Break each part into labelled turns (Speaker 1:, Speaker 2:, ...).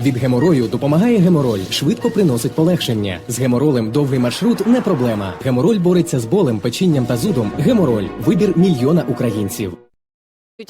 Speaker 1: Від геморою допомагає гемороль, швидко приносить полегшення. З геморолем довгий маршрут не проблема. Гемороль бореться з болем, печінням та зудом. Гемороль вибір мільйона українців.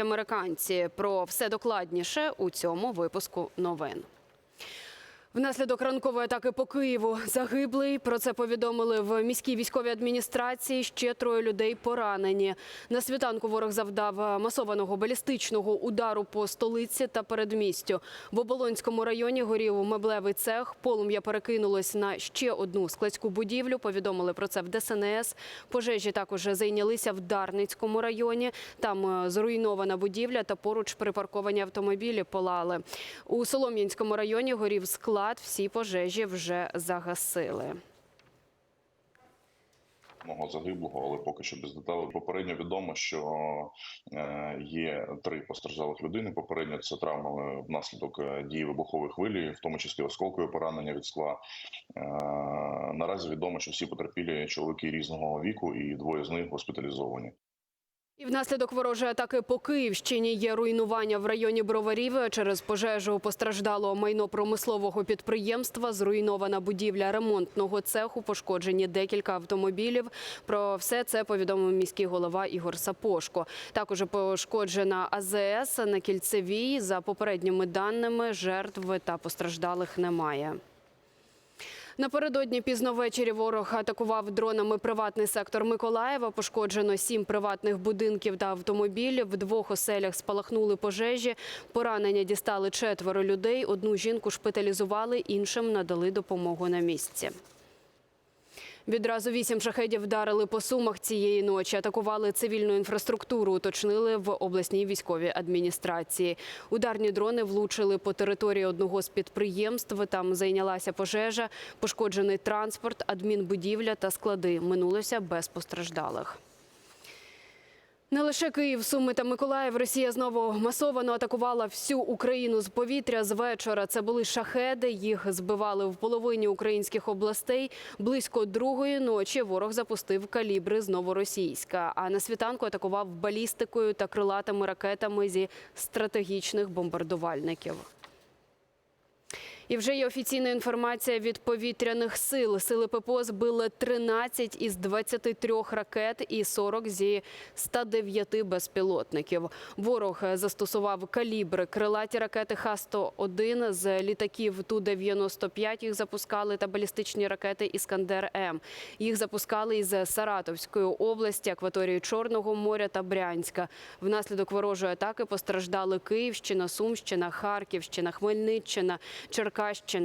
Speaker 2: Американці про все докладніше у цьому випуску новин. Внаслідок ранкової атаки по Києву загиблий. Про це повідомили в міській військовій адміністрації. Ще троє людей поранені. На світанку ворог завдав масованого балістичного удару по столиці та передмістю. В Оболонському районі горів меблевий цех. Полум'я перекинулось на ще одну складську будівлю. Повідомили про це в ДСНС. Пожежі також зайнялися в Дарницькому районі. Там е, зруйнована будівля та поруч припарковані автомобілі полали. У Солом'янському районі горів склад. Всі пожежі вже загасили.
Speaker 3: Мого загиблого, але поки що без деталей. Попередньо відомо, що е, є три постраждалих людини. Попередньо це травми внаслідок е, дії вибухової хвилі, в тому числі осколкові поранення від скла. Е, Наразі відомо, що всі потерпілі чоловіки різного віку, і двоє з них госпіталізовані.
Speaker 2: І внаслідок ворожої атаки по Київщині є руйнування в районі Броварів. Через пожежу постраждало майно промислового підприємства, зруйнована будівля ремонтного цеху, пошкоджені декілька автомобілів. Про все це повідомив міський голова Ігор Сапошко. Також пошкоджена АЗС на Кільцевій. За попередніми даними, жертв та постраждалих немає. Напередодні пізно ввечері ворог атакував дронами приватний сектор Миколаєва. Пошкоджено сім приватних будинків та автомобілів. В двох оселях спалахнули пожежі. Поранення дістали четверо людей. Одну жінку шпиталізували, іншим надали допомогу на місці. Відразу вісім шахедів вдарили по сумах цієї ночі. Атакували цивільну інфраструктуру, уточнили в обласній військовій адміністрації. Ударні дрони влучили по території одного з підприємств. Там зайнялася пожежа, пошкоджений транспорт, адмінбудівля та склади. Минулося без постраждалих. Не лише Київ, Суми та Миколаїв. Росія знову масовано атакувала всю Україну з повітря. З вечора це були шахеди. Їх збивали в половині українських областей. Близько другої ночі ворог запустив калібри з новоросійська. А на світанку атакував балістикою та крилатими ракетами зі стратегічних бомбардувальників. І вже є офіційна інформація від повітряних сил. Сили ППО збили 13 із 23 ракет і 40 зі 109 безпілотників. Ворог застосував калібри крилаті ракети Х-101 з літаків Ту-95 їх запускали та балістичні ракети Іскандер-М. Їх запускали із Саратовської області, акваторії Чорного моря та Брянська. Внаслідок ворожої атаки постраждали Київщина, Сумщина, Харківщина, Хмельниччина, Черкащина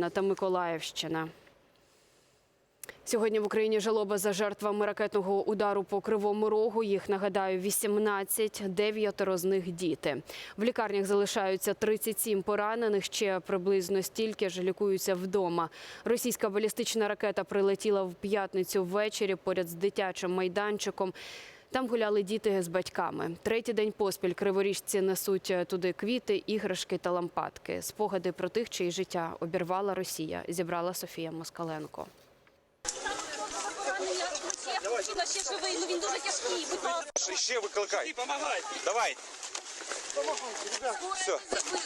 Speaker 2: та Миколаївщина. Сьогодні в Україні жалоба за жертвами ракетного удару по Кривому Рогу. Їх, нагадаю, 18, дев'ятеро з них діти. В лікарнях залишаються 37 поранених, ще приблизно стільки ж лікуються вдома. Російська балістична ракета прилетіла в п'ятницю ввечері поряд з дитячим майданчиком. Там гуляли діти з батьками. Третій день поспіль криворіжці несуть туди квіти, іграшки та лампадки. Спогади про тих, чиї життя обірвала Росія, зібрала Софія Москаленко.
Speaker 4: Ще, живий, ну він дуже тяжкий, будь ласка.
Speaker 5: Ще викликай. Помагай. Давай. Все.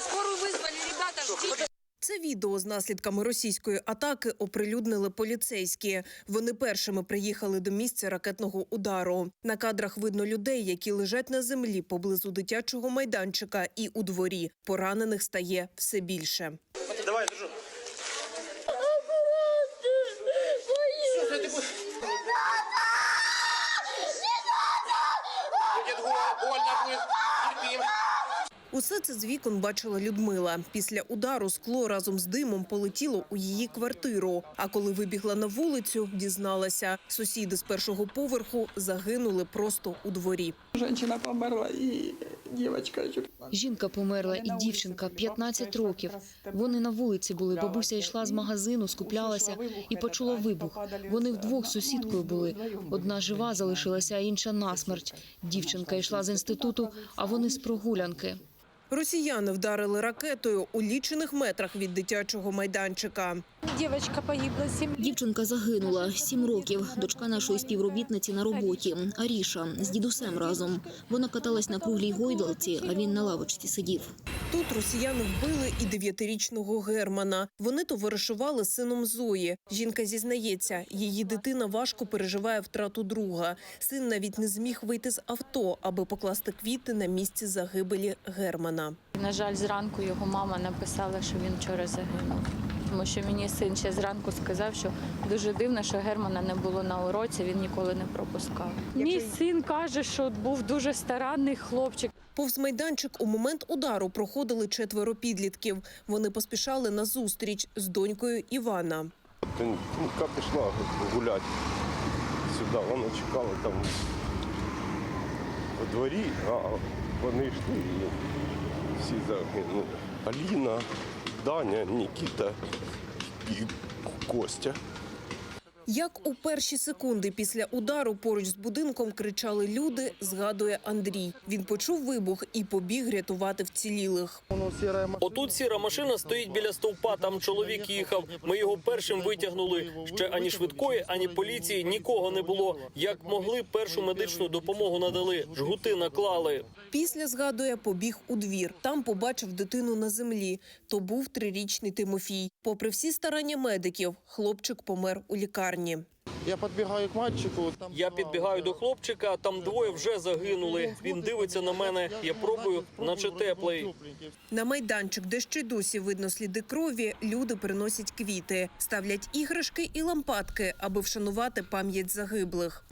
Speaker 4: Скорую визвали, ребята, ждіть.
Speaker 6: Це відео з наслідками російської атаки оприлюднили поліцейські. Вони першими приїхали до місця ракетного удару. На кадрах видно людей, які лежать на землі поблизу дитячого майданчика і у дворі. Поранених стає все більше.
Speaker 5: Давай, держу. Больно будет.
Speaker 6: Усе це з вікон бачила Людмила. Після удару скло разом з димом полетіло у її квартиру. А коли вибігла на вулицю, дізналася, сусіди з першого поверху загинули просто у дворі.
Speaker 7: Женщина померла і дівчинка.
Speaker 8: Жінка померла і дівчинка 15 років. Вони на вулиці були. Бабуся йшла з магазину, скуплялася і почула вибух. Вони вдвох сусідкою були. Одна жива залишилася, а інша насмерть. Дівчинка йшла з інституту, а вони з прогулянки.
Speaker 6: Росіяни вдарили ракетою у лічених метрах від дитячого майданчика.
Speaker 4: Дівчинка погибла, сім
Speaker 8: Дівчинка загинула сім років. Дочка нашої співробітниці на роботі. Аріша з дідусем разом. Вона каталась на круглій гойдалці, а він на лавочці сидів.
Speaker 6: Тут росіяни вбили і дев'ятирічного Германа. Вони товаришували з сином Зої. Жінка зізнається, її дитина важко переживає втрату друга. Син навіть не зміг вийти з авто, аби покласти квіти на місці загибелі Германа.
Speaker 9: На жаль, зранку його мама написала, що він вчора загинув. Тому що мені син ще зранку сказав, що дуже дивно, що Германа не було на уроці, він ніколи не пропускав. Мій син каже, що був дуже старанний хлопчик.
Speaker 6: Повз майданчик у момент удару проходили четверо підлітків. Вони поспішали на зустріч з донькою Івана.
Speaker 10: Тимка пішла гуляти сюди, вона чекала там у дворі, а вони йшли всі загинули. Аліна, Даня, Нікіта і Костя.
Speaker 6: Як у перші секунди після удару поруч з будинком кричали люди, згадує Андрій. Він почув вибух і побіг рятувати вцілілих.
Speaker 11: Отут сіра машина стоїть біля стовпа. Там чоловік їхав. Ми його першим витягнули. Ще ані швидкої, ані поліції нікого не було. Як могли, першу медичну допомогу надали. Жгути наклали.
Speaker 6: Після згадує, побіг у двір. Там побачив дитину на землі. То був трирічний Тимофій. Попри всі старання медиків, хлопчик помер у лікарні.
Speaker 10: Я підбігаю к мальчику. Там
Speaker 11: Я підбігаю до хлопчика. Там двоє вже загинули. Він дивиться на мене. Я пробую, наче теплий.
Speaker 6: На майданчик, де ще й досі видно сліди крові, люди приносять квіти, ставлять іграшки і лампадки, аби вшанувати пам'ять загиблих.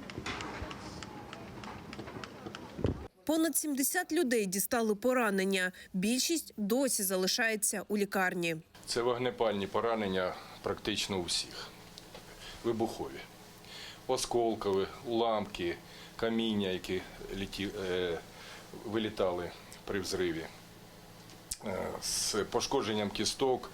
Speaker 6: Понад 70 людей дістали поранення. Більшість досі залишається у лікарні.
Speaker 10: Це вогнепальні поранення практично у всіх. Вибухові. Осколкові, уламки, каміння, які літі, е, вилітали при взриві. Е, з пошкодженням кісток,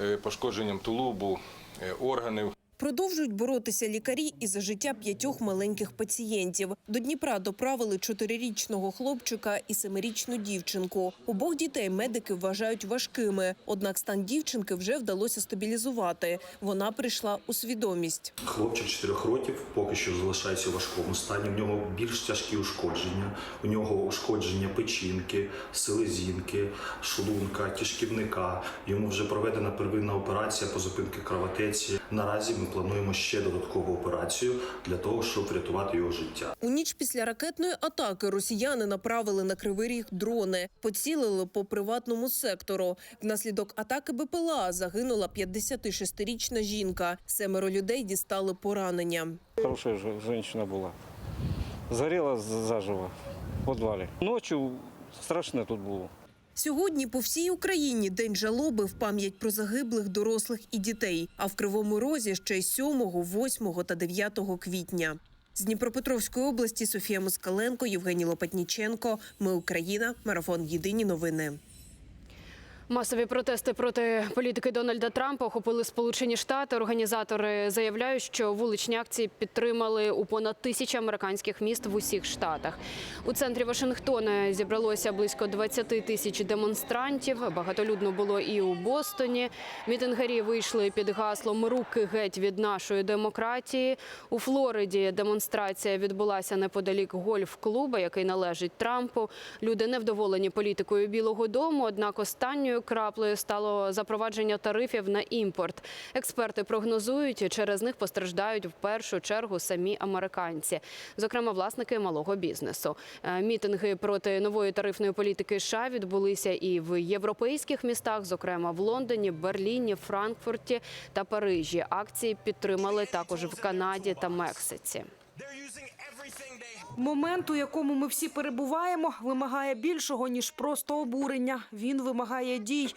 Speaker 10: е, пошкодженням тулубу, е, органів.
Speaker 6: Продовжують боротися лікарі і за життя п'ятьох маленьких пацієнтів. До Дніпра доправили чотирирічного хлопчика і семирічну дівчинку. Обох дітей медики вважають важкими. Однак стан дівчинки вже вдалося стабілізувати. Вона прийшла у свідомість.
Speaker 12: Хлопчик 4 років поки що залишається у важкому стані. В нього більш тяжкі ушкодження. У нього ушкодження печінки, селезінки, шлунка, кишківника. Йому вже проведена первинна операція по зупинці кровотеці. Наразі ми плануємо ще додаткову операцію для того, щоб врятувати його життя.
Speaker 6: У ніч після ракетної атаки росіяни направили на кривий ріг дрони, поцілили по приватному сектору. Внаслідок атаки БПЛА загинула 56-річна жінка. Семеро людей дістали поранення.
Speaker 10: Хороша жінка була. Згоріла заживо в підвалі. Ночі страшне тут було.
Speaker 6: Сьогодні по всій Україні день жалоби в пам'ять про загиблих дорослих і дітей. А в Кривому Розі ще й 7, 8 та 9 квітня. З Дніпропетровської області Софія Москаленко, Євгеній Лопатніченко. Ми Україна. Марафон. Єдині новини.
Speaker 2: Масові протести проти політики Дональда Трампа охопили Сполучені Штати. Організатори заявляють, що вуличні акції підтримали у понад тисячі американських міст в усіх штатах. У центрі Вашингтона зібралося близько 20 тисяч демонстрантів. Багатолюдно було і у Бостоні. Мітингарі вийшли під гаслом Руки геть від нашої демократії. У Флориді демонстрація відбулася неподалік гольф-клуба, який належить Трампу. Люди невдоволені політикою Білого Дому. Однак останньою краплею стало запровадження тарифів на імпорт. Експерти прогнозують, через них постраждають в першу чергу самі американці, зокрема власники малого бізнесу. Е, Мітинги проти нової тарифної політики США відбулися і в європейських містах, зокрема в Лондоні, Берліні, Франкфурті та Парижі. Акції підтримали також в Канаді та Мексиці.
Speaker 7: Момент, у якому ми всі перебуваємо, вимагає більшого ніж просто обурення. Він вимагає дій.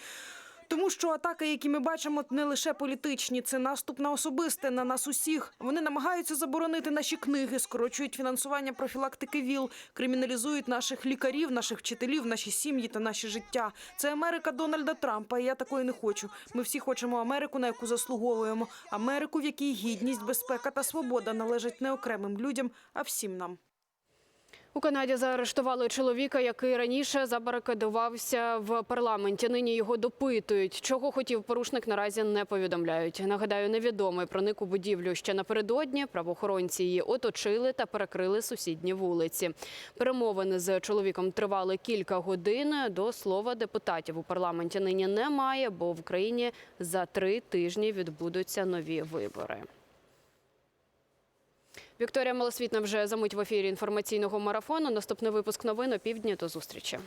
Speaker 7: Тому що атаки, які ми бачимо, не лише політичні, це наступ на особисте, на нас усіх. Вони намагаються заборонити наші книги, скорочують фінансування профілактики ВІЛ, криміналізують наших лікарів, наших вчителів, наші сім'ї та наші життя. Це Америка Дональда Трампа. і Я такої не хочу. Ми всі хочемо Америку, на яку заслуговуємо. Америку, в якій гідність, безпека та свобода належать не окремим людям, а всім нам.
Speaker 2: У Канаді заарештували чоловіка, який раніше забарикадувався в парламенті. Нині його допитують. Чого хотів порушник, наразі не повідомляють. Нагадаю, невідомий проник у будівлю ще напередодні. Правоохоронці її оточили та перекрили сусідні вулиці. Перемовини з чоловіком тривали кілька годин. До слова, депутатів у парламенті нині немає, бо в Україні за три тижні відбудуться нові вибори. Вікторія Малосвітна вже замить в ефірі інформаційного марафону. Наступний випуск новин о півдні. До зустрічі.